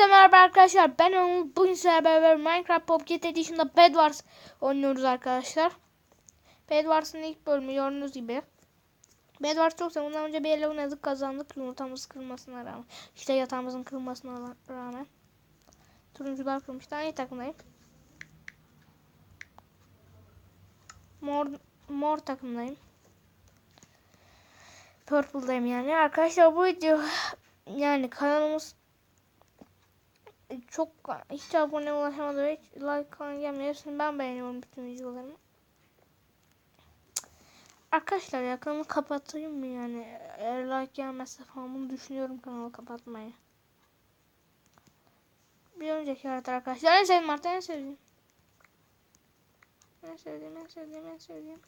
Hepinize merhaba arkadaşlar. Ben Anıl. Bugün sizlerle beraber Minecraft Pocket Edition'da Bed Wars oynuyoruz arkadaşlar. Bed Wars'ın ilk bölümü gördüğünüz gibi. Bed Wars çok sevdim. Bundan önce bir ele oynadık kazandık. Yumurtamız kırılmasına rağmen. İşte yatağımızın kırılmasına rağmen. Turuncular kırmıştı. Aynı takımdayım. Mor, mor takımdayım. Purple'dayım yani. Arkadaşlar bu video yani kanalımız çok hiç abone ulaşamadı ve hiç like falan gelmiyor. Şimdi ben beğeniyorum bütün videolarımı. Arkadaşlar ya kanalı kapatayım mı yani? Eğer like gelmezse falan bunu düşünüyorum kanalı kapatmayı. Bir önceki harita arkadaşlar. En sevdiğim harita en sevdiğim. En sevdiğim en sevdiğim en sevdiğim.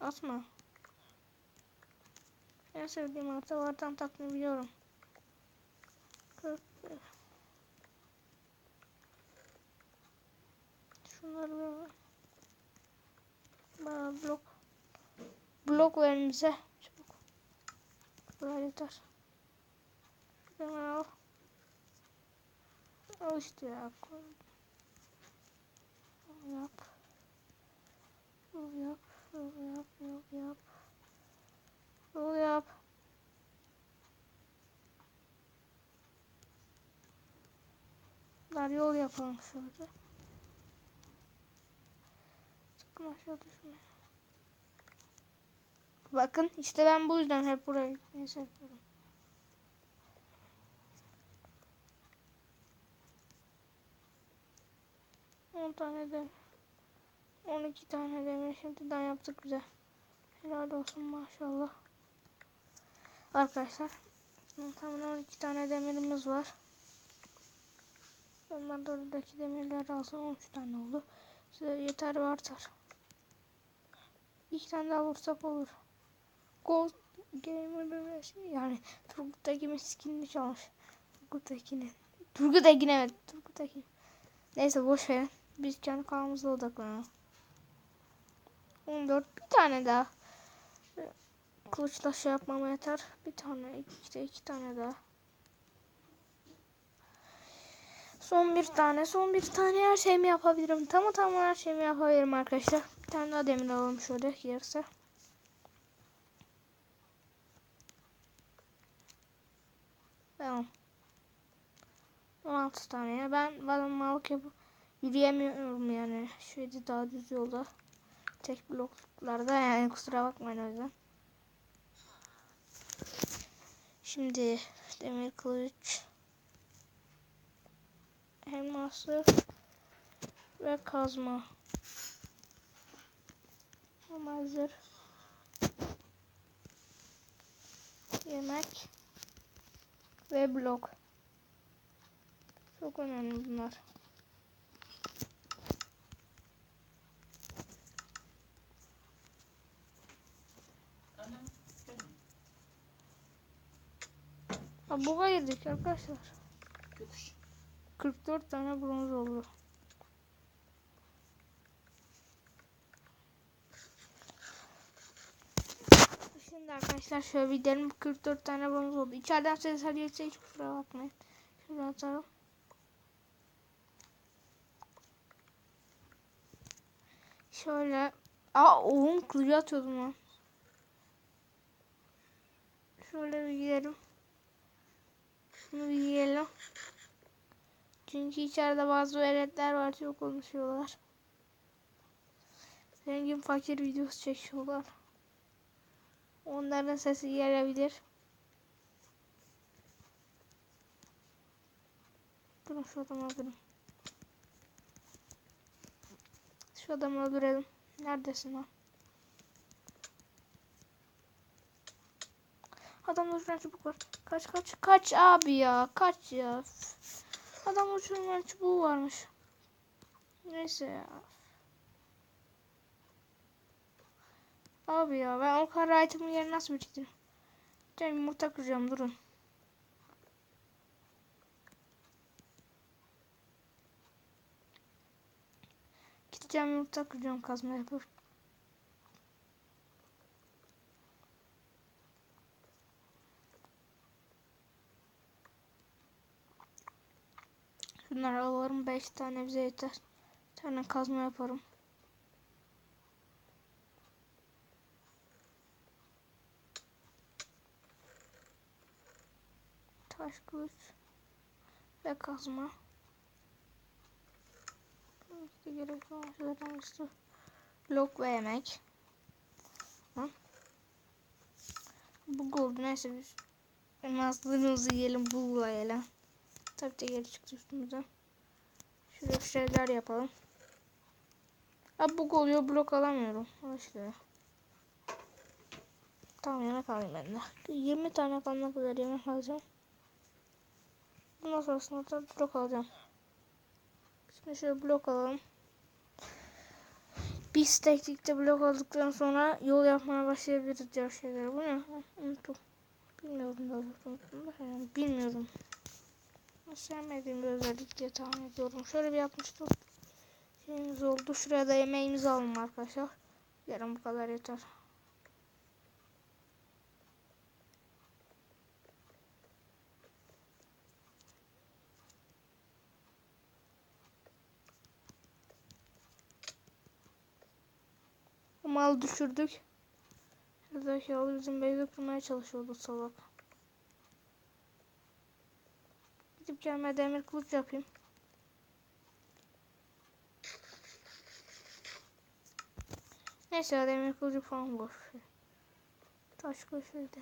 Atma. En sevdiğim harita vardan takını biliyorum. 41. Şunları bir Bana blok blok verin bize. Çabuk. Buraya yeter. Hemen al. Al işte ya. Yap. Yap. Yap. Yap. Yap. Al yap. Dar yol yapalım şurada. Sakın aşağı düşme. Bakın işte ben bu yüzden hep buraya gitmeyi seviyorum. On tane de 12 tane demir şimdiden yaptık güzel. Helal olsun maşallah. Arkadaşlar tamam 12 tane demirimiz var. Onlar da oradaki alsın 13 tane oldu. Size yeter ve artar. İki tane daha vursak olur. Gold Gamer şey yani Turgut Tekin'in skinini çalmış. Turgut Tekin'in. Turgut Tekin evet. Turgut Tekin. Neyse boş ver. Biz kendi kanalımıza odaklanalım. 14 bir tane daha. Kılıçla şey yapmama yeter. Bir tane, işte iki tane daha. Son bir tane, son bir tane her şeyimi yapabilirim. Tamam tamam her şeyimi yapabilirim arkadaşlar. Bir tane daha demir alalım şöyle yarısı. Tamam. 16 tane ya. Ben bana malık yapıp yürüyemiyorum yani. Şöyle daha düz yolda. Tek bloklarda yani kusura bakmayın o yüzden. Şimdi demir kılıç elması ve kazma Ama hazır yemek ve blok çok önemli bunlar. Ha buga girdik arkadaşlar. 44 tane bronz oldu. Şimdi arkadaşlar şöyle bir derim 44 tane bronz oldu. İçeriden ses gelirse hiç kusura bakmayın. Şöyle atalım. Şöyle. Aa oğlum kılıcı atıyordum lan. Şöyle bir gidelim. Şunu bir yiyelim. Çünkü içeride bazı veletler var çok konuşuyorlar. Zengin fakir videosu çekiyorlar. Onların sesi gelebilir. Durun şu adamı öldürün. Şu adamı öldürelim. Neredesin lan? Adamda uçuran çubuk var. Kaç kaç kaç abi ya. Kaç ya. Adam uçuran çubuğu varmış. Neyse ya. Abi ya ben o kadar item'ın yerine nasıl bitirdim? Bir yumurta kıracağım durun. Gideceğim yumurta kıracağım kazma yapıp. Şunları alalım. 5 tane bize yeter. Bir tane kazma yaparım. Taş kılıç ve kazma. İşte gerekli olan şeylerden birisi lok ve yemek. Tamam. Bu oldu neyse biz elmaslarımızı yiyelim buğulayalım. Tabii de geri çıktı üstümüze. Şöyle şeyler yapalım. Abi bug oluyor blok alamıyorum. Al işte. Tamam yemek alayım ben de. 20 tane kalana kadar yemek alacağım. Bundan sonrasında da blok alacağım. Şimdi şöyle blok alalım. Biz teknikte blok aldıktan sonra yol yapmaya başlayabiliriz diğer şeyler. Bu ne? Unuttum. Bilmiyorum da unuttum bilmiyorum. Sevmediğim bir özellik diye tahmin ediyorum. Şöyle bir yapmıştım. Şeyimiz oldu. Şuraya da yemeğimizi alalım arkadaşlar. Yarın bu kadar yeter. Mal düşürdük. Şuradaki yolu bizim beyze kurmaya çalışıyordu salak. Gidip gelme demir kılıç yapayım. Neyse demir kılıcı falan boş. Taş kılıçıydı.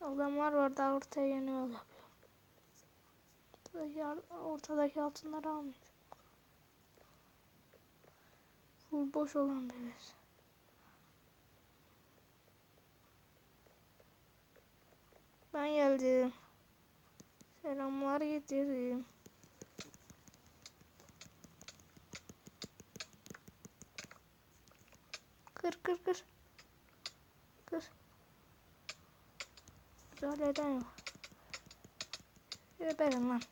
Adamlar var daha ortaya yeni yol yapıyor. Ortadaki, ortadaki altınları almayacağım. Full boş olan bir yer. Ben geldim. Selamlar getirdim. Kır kır kır. Kır. Müdahale eden yok. Geberin lan.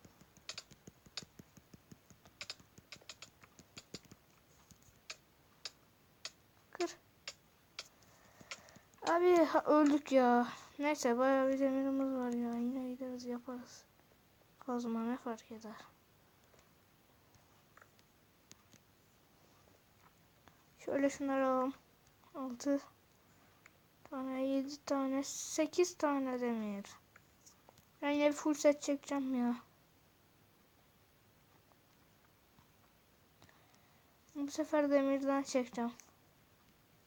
Kır. Abi öldük ya. Neyse bayağı bir demirimiz var ya. Yine gideriz yaparız. Kazma ne fark eder. Şöyle şunları alalım. 6 tane 7 tane 8 tane demir. Ben yine full set çekeceğim ya. Bu sefer demirden çekeceğim.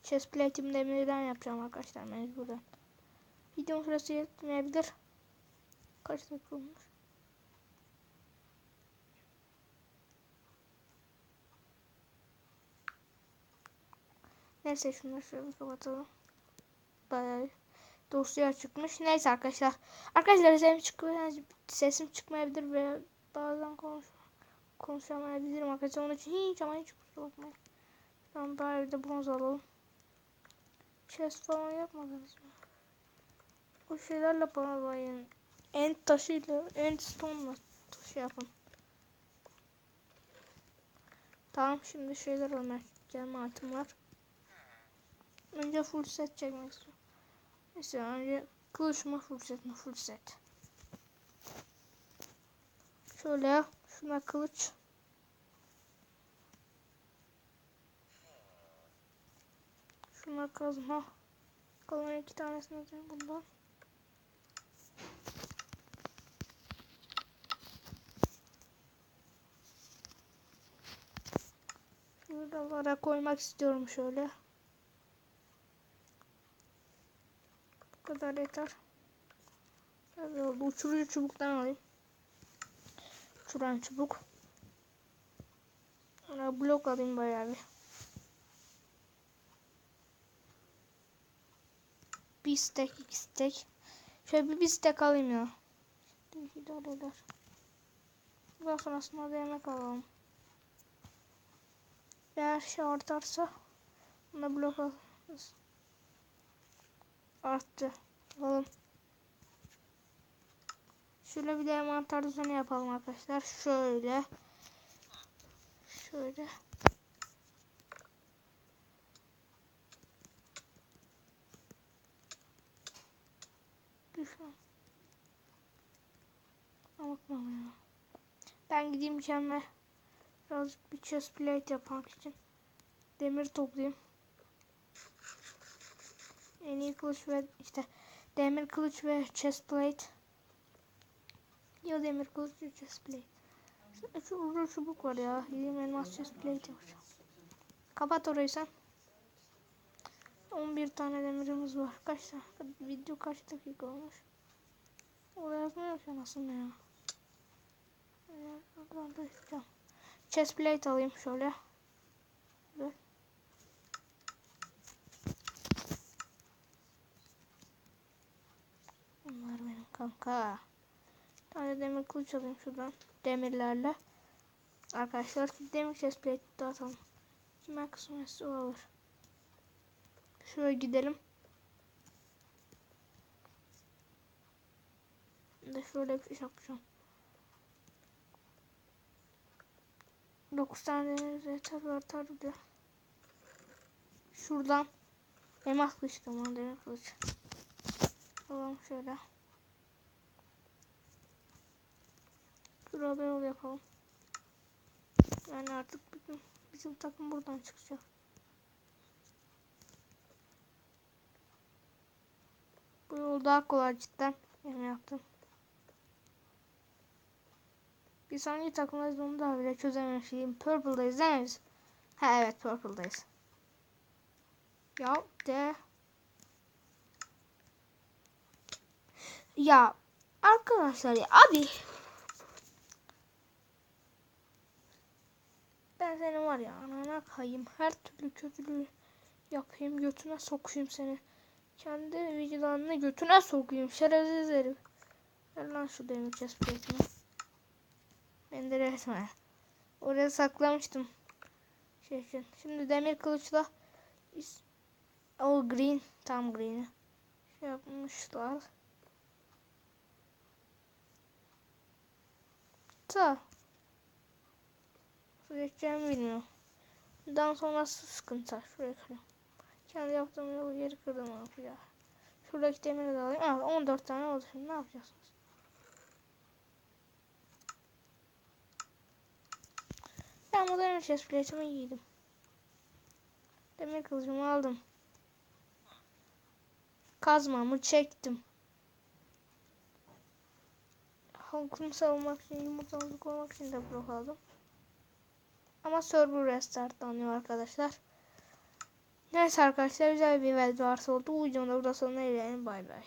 Chest demirden yapacağım arkadaşlar mecburen. Videonun süresi yetmeyebilir. Kaç dakika olmuş? Neyse şunları şöyle kapatalım. Bayağı dosya çıkmış. Neyse arkadaşlar. Arkadaşlar sesim çıkmıyor. Sesim çıkmayabilir ve bazen konuş konuşamayabilirim arkadaşlar. Onun için hiç ama hiç kusura bakmayın. Tamam bari bir de bronz alalım. Chest falan yapmadınız mı? O şeylerle bana bayın. End taşıyla, end stone'la taşı yapın. Tamam şimdi şeyler olmak. Gelme altım var. Önce full set çekmek istiyorum. Neyse önce kılıç mı full set mi full set. Şöyle şuna kılıç. Şuna kazma. Kalan iki tanesini atayım bundan. Şuralara koymak istiyorum şöyle. Bu kadar yeter. Tabii oldu. Uçurucu çubuktan alayım. Uçuran çubuk. Sonra blok alayım bayağı bir. Bir stack, iki stack. Şöyle bir, bir stack alayım ya. İdare eder. Daha sonrasında da yemek alalım. Eğer şey artarsa buna blok alırız. Arttı. Alalım. Şöyle bir de mantar yapalım arkadaşlar. Şöyle. Şöyle. Düşman. bakmam ya. Ben gideyim kendime birazcık bir chest plate yapmak için demir toplayayım. En iyi kılıç ve işte demir kılıç ve chest plate. Ya demir kılıç ya chest plate. Şu, şu uğur çubuk var ya. Gideyim elmas chest plate yapacağım. Kapat orayı sen. 11 tane demirimiz var. Kaç tane? Video kaç dakika olmuş? Oraya yazmıyor ki anasını ya. Ya, Buradan da. Chest plate alayım şöyle. Dur. Bunlar benim kanka. Bir tane demir kılıç alayım şuradan. Demirlerle. Arkadaşlar demir chest plate dağıtalım. Kime kısmetse o alır. Şöyle gidelim. De şöyle bir şey yapacağım. 9 tane yeter artar bir. Şuradan elmas kılıç tamam demir kılıç. Alalım şöyle. Bir yol yapalım. Yani artık bizim, bizim takım buradan çıkacak. Bu yol daha kolay cidden. Benim yaptım. Biz hangi takımdayız onu daha bile çözememişim. Purple'dayız değil mi? Ha evet Purple'dayız. Ya de. Ya arkadaşlar ya abi. Ben senin var ya anana kayayım. Her türlü kötülüğü yapayım. Götüne sokayım seni. Kendi vicdanını götüne sokayım. Şerefsiz herif. Ver lan şu demir chest plate'ini. Ben de resmen. Oraya saklamıştım. Şey için. Şimdi demir kılıçla o green tam green şey yapmışlar. Ta. Geçeceğimi bilmiyorum. Bundan sonrası sıkıntı. Şuraya kırıyorum. Kendi yaptığım yolu geri kırdım abi ya. Şuradaki demiri de alayım. Aa, 14 tane oldu şimdi ne yapacaksınız? Demir chest plate'imi giydim. Demir kılıcımı aldım. Kazmamı çektim. Halkımı savunmak için, yumurtamızı korumak için de blok aldım. Ama server restartlanıyor arkadaşlar. Neyse arkadaşlar güzel bir video varsa oldu. Bu videonun da burada sonuna gelelim. Bay bay.